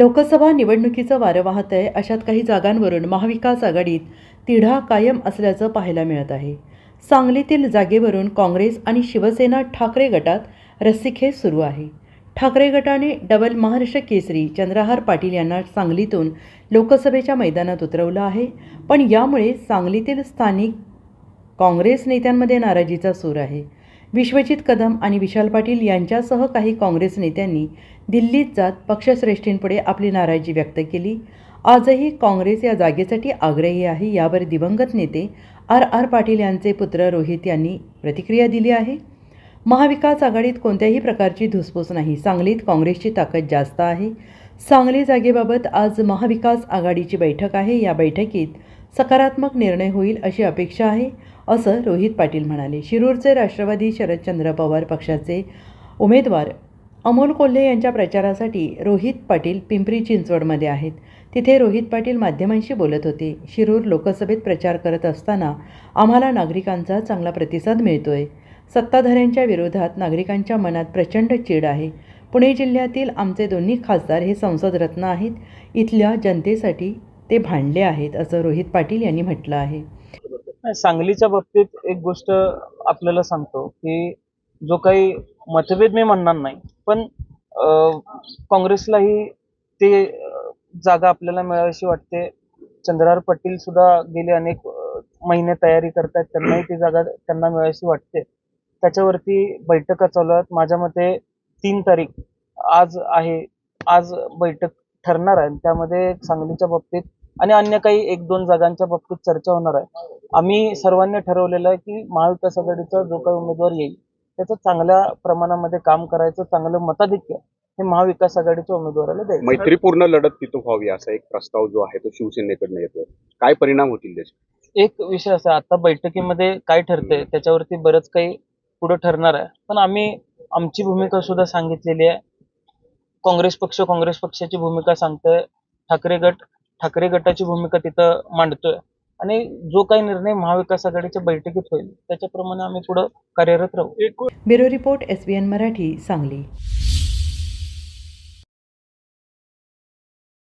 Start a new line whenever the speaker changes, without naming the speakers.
लोकसभा निवडणुकीचं वारं वाहत आहे अशात काही जागांवरून महाविकास आघाडीत तिढा कायम असल्याचं पाहायला मिळत आहे. सांगलीतील जागेवरून काँग्रेस आणि शिवसेना ठाकरे गटात रस्सीखेच सुरू आहे. ठाकरे गटाने डबल महाराष्ट्र केसरी चंद्रहार पाटील यांना सांगलीतून लोकसभेच्या मैदानात उतरवलं आहे. पण यामुळे सांगलीतील स्थानिक काँग्रेस नेत्यांमध्ये नाराजीचा सूर आहे. विश्वजित कदम आणि विशाल पाटील यांच्यासह काही काँग्रेस नेत्यांनी दिल्लीत जात पक्षश्रेष्ठींपुढे आपली नाराजी व्यक्त केली. आजही काँग्रेस या जागेसाठी आग्रही आहे यावर दिवंगत नेते आर आर पाटील यांचे पुत्र रोहित यांनी प्रतिक्रिया दिली आहे. महाविकास आघाडीत कोणत्याही प्रकारची धुसफूस नाही सांगलीत काँग्रेसची ताकद जास्त आहे. सांगली जागेबाबत आज महाविकास आघाडीची बैठक आहे या बैठकीत सकारात्मक निर्णय होईल अशी अपेक्षा आहे असं रोहित पाटील म्हणाले. शिरूरचे राष्ट्रवादी शरदचंद्र पवार पक्षाचे उमेदवार अमोल कोल्हे यांच्या प्रचारासाठी रोहित पाटील पिंपरी चिंचवडमध्ये आहेत. तिथे रोहित पाटील माध्यमांशी बोलत होते. शिरूर लोकसभेत प्रचार करत असताना आम्हाला नागरिकांचा चांगला प्रतिसाद मिळतोय. सत्ताधाऱ्यांच्या विरोधात नागरिकांच्या मनात प्रचंड चीड आहे. पुणे जिल्ह्यातील आमचे दोन्ही खासदार हे संसदरत्न आहेत. इथल्या जनतेसाठी ते भांडले आहेत असं रोहित पाटील यांनी म्हटलं आहे.
सांगलीच्या बाबतीत एक गोष्ट आपल्याला सांगतो की जो काही मतभेद मी म्हणणार नाही पण काँग्रेसलाही ते जागा आपल्याला मिळावीशी वाटते. चंद्रहार पाटील सुद्धा गेले अनेक महिने तयारी करतात त्यांनाही ती जागा त्यांना मिळावीशी वाटते. त्याच्यावरती बैठका चालू आहेत. माझ्या मते तीन तारीख आज आहे. आज बैठक ठरणार आहे. त्यामध्ये सांगलीच्या बाबतीत आणि अन्य काही एक दोन जागांच्या बाबतीत चर्चा होणार आहे. आम्ही सर्वांनी ठरवलेलं आहे की महाविकास आघाडीचा जो काही उमेदवार येईल त्याचं चांगल्या प्रमाणामध्ये काम करायचं चांगलं मताधिक्य हे महाविकास आघाडीच्या उमेदवाराला द्यायचं.
मैत्रीपूर्ण लढत तिथं व्हावी असा एक प्रस्ताव जो आहे तो शिवसेनेकडनं येतोय. काय परिणाम होतील त्याचे?
एक विषय असा आता बैठकीमध्ये काय ठरतंय त्याच्यावरती बरंच काही पुढे ठरणार आहे. पण आम्ही आमची भूमिका सुद्धा सांगितलेली आहे. काँग्रेस पक्ष काँग्रेस पक्षाची भूमिका सांगतोय. ठाकरे गट ठाकरे गटाची भूमिका तिथं मांडतोय. आणि जो काही निर्णय महाविकास आघाडीच्या बैठकीत होईल त्याच्याप्रमाणे आम्ही पुढे कार्यरत राहू.
Bureau report S B N Marathi Sangli.